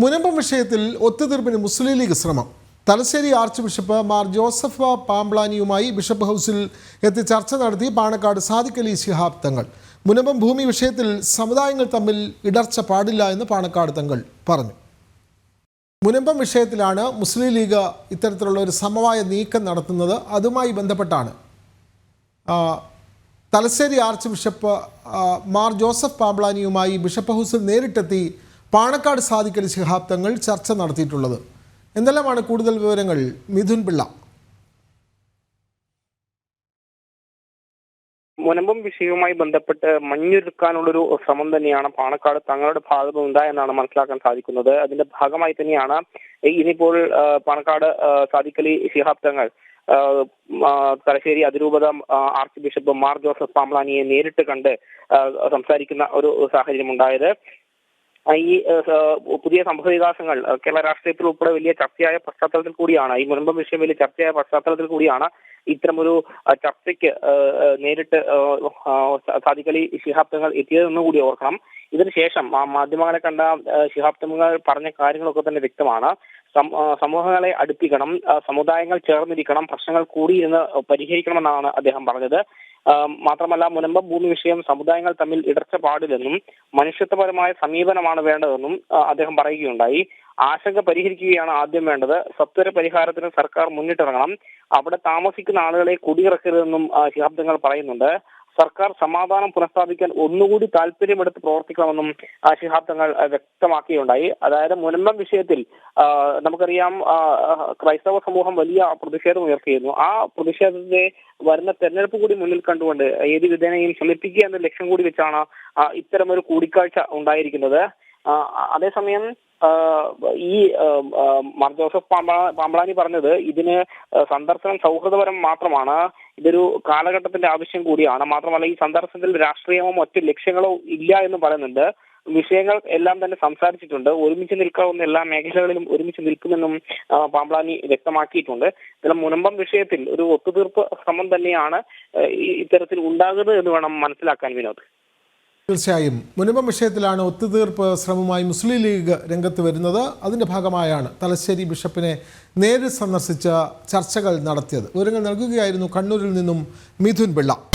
മുനമ്പം വിഷയത്തിൽ ഒത്തുതീർപ്പിന് മുസ്ലിം ലീഗ് ശ്രമം. Thalassery archbishop Mar Joseph പാംബ്ലാനിയുമായി ബിഷപ്പ് ഹൗസിൽ എത്തി ചർച്ച നടത്തി പാണക്കാട് സാദിഖ് അലി ശിഹാബ് തങ്ങൾ. മുനമ്പം ഭൂമി വിഷയത്തിൽ സമുദായങ്ങൾ തമ്മിൽ ഇടർച്ച പാടില്ല എന്ന് പാണക്കാട് തങ്ങൾ പറഞ്ഞു. മുനമ്പം വിഷയത്തിലാണ് മുസ്ലിം ലീഗ് ഇത്തരത്തിലുള്ള ഒരു സമവായ നീക്കം നടത്തുന്നത്. അതുമായി ബന്ധപ്പെട്ടാണ് തലശ്ശേരി ആർച്ച് ബിഷപ്പ് മാർ ജോസഫ് പാമ്പ്ലാനിയുമായി ബിഷപ്പ് ഹൗസിൽ നേരിട്ടെത്തി പാണക്കാട് സാദിഖലി ശിഹാബ്ദങ്ങൾ ചർച്ച നടത്തിയിട്ടുള്ളത്. എന്തെല്ലാമാണ് കൂടുതൽ വിവരങ്ങൾ? മിഥുൻ പിള്ള. മുനമ്പം വിഷയവുമായി ബന്ധപ്പെട്ട് മഞ്ഞൊരുക്കാനുള്ളൊരു ശ്രമം തന്നെയാണ് പാണക്കാട് തങ്ങളുടെ ഭാഗത്ത് ഉണ്ടായെന്നാണ് മനസ്സിലാക്കാൻ സാധിക്കുന്നത്. അതിന്റെ ഭാഗമായി തന്നെയാണ് ഇനിയിപ്പോൾ പാണക്കാട് സാധിക്കലി ശിഹാബ് തങ്ങൾ തലശ്ശേരി അതിരൂപത ആർച്ച് ബിഷപ്പ് മാർ ജോസഫ് പാമ്പ്ലാനിയെ നേരിട്ട് കണ്ട് സംസാരിക്കുന്ന ഒരു സാഹചര്യം ഉണ്ടായത് ഈ പുതിയ സംഭവ വികാസങ്ങൾ കേരള രാഷ്ട്രീയത്തിൽ ഉൾപ്പെടെ വലിയ ചർച്ചയായ പശ്ചാത്തലത്തിൽ കൂടിയാണ് ഈ മുൻപം വിഷയം വലിയ ചർച്ചയായ പശ്ചാത്തലത്തിൽ കൂടിയാണ് ഇത്തരമൊരു ചർച്ചയ്ക്ക് നേരിട്ട് സാധിക്കലി ആ, സാദിഖ് ശിഹാബ് തങ്ങൾ എത്തിയതെന്ന് കൂടി ഓർക്കണം. ഇതിനുശേഷം മാധ്യമങ്ങളെ കണ്ട ശിഹാബ് തങ്ങൾ പറഞ്ഞ കാര്യങ്ങളൊക്കെ തന്നെ വ്യക്തമാണ്. സമൂഹങ്ങളെ അടുപ്പിക്കണം സമുദായങ്ങൾ ചേർന്നിരിക്കണം പ്രശ്നങ്ങൾ കൂടി കൂടിയിരുന്ന് പരിഹരിക്കണമെന്നാണ് അദ്ദേഹം പറഞ്ഞത്. മാത്രമല്ല മുനമ്പ ഭൂമി വിഷയം സമുദായങ്ങൾ തമ്മിൽ ഇടർച്ച പാടില്ലെന്നും മനുഷ്യത്വപരമായ സമീപനമാണ് വേണ്ടതെന്നും അദ്ദേഹം പറയുകയുണ്ടായി. ആശങ്ക പരിഹരിക്കുകയാണ് ആദ്യം വേണ്ടത്. സത്വര പരിഹാരത്തിന് സർക്കാർ മുന്നിട്ടിറങ്ങണം. അവിടെ താമസിക്കുന്ന ആളുകളെ കുടിയിറക്കരുതെന്നും ശിഹാബ്ദങ്ങൾ പറയുന്നുണ്ട്. സർക്കാർ സമാധാനം പുനഃസ്ഥാപിക്കാൻ ഒന്നുകൂടി താല്പര്യമെടുത്ത് പ്രവർത്തിക്കണമെന്നും ഷിഹാബ് തങ്ങൾ വ്യക്തമാക്കുകയുണ്ടായി അതായത് മുനമ്പം വിഷയത്തിൽ നമുക്കറിയാം ക്രൈസ്തവ സമൂഹം വലിയ പ്രതിഷേധം ഉയർത്തിയിരുന്നു. ആ പ്രതിഷേധത്തെ വരുന്ന തെരഞ്ഞെടുപ്പ് കൂടി മുന്നിൽ കണ്ടുകൊണ്ട് ഏത് വിധേനയും ശമിപ്പിക്കുക എന്ന ലക്ഷ്യം കൂടി വെച്ചാണ് ഇത്തരം ഇത്തരമൊരു കൂടിക്കാഴ്ച ഉണ്ടായിരിക്കുന്നത്. അതേസമയം ഈ മാർ ജോസഫ് പാമ്പ പാമ്പളാനി പറഞ്ഞത് ഇതിന് സന്ദർശനം സൗഹൃദപരം മാത്രമാണ്. ഇതൊരു കാലഘട്ടത്തിന്റെ ആവശ്യം കൂടിയാണ്. മാത്രമല്ല ഈ സന്ദർശനത്തിൽ രാഷ്ട്രീയമോ മറ്റു ലക്ഷ്യങ്ങളോ ഇല്ല എന്ന് പറയുന്നുണ്ട്. വിഷയങ്ങൾ എല്ലാം തന്നെ സംസാരിച്ചിട്ടുണ്ട്. ഒരുമിച്ച് നിൽക്കാവുന്ന എല്ലാ മേഖലകളിലും ഒരുമിച്ച് നിൽക്കുമെന്നും പാമ്പളാനി വ്യക്തമാക്കിയിട്ടുണ്ട്. ഇതിലെ മുനമ്പം വിഷയത്തിൽ ഒരു ഒത്തുതീർപ്പ് ശ്രമം തന്നെയാണ് ഇത്തരത്തിൽ ഉണ്ടാകുന്നത് എന്ന് വേണം മനസ്സിലാക്കാൻ വിനോദ്. തീർച്ചയായും. മുനമ്പം വിഷയത്തിലാണ് ഒത്തുതീർപ്പ് ശ്രമമായി മുസ്ലിം ലീഗ് രംഗത്ത് വരുന്നത്. അതിന്റെ ഭാഗമായാണ് തലശ്ശേരി ബിഷപ്പിനെ നേരിൽ സന്ദർശിച്ച് ചർച്ചകൾ നടത്തിയത്. വിവരങ്ങൾ നൽകുകയായിരുന്നു കണ്ണൂരിൽ നിന്നും മിഥുൻ പിള്ള.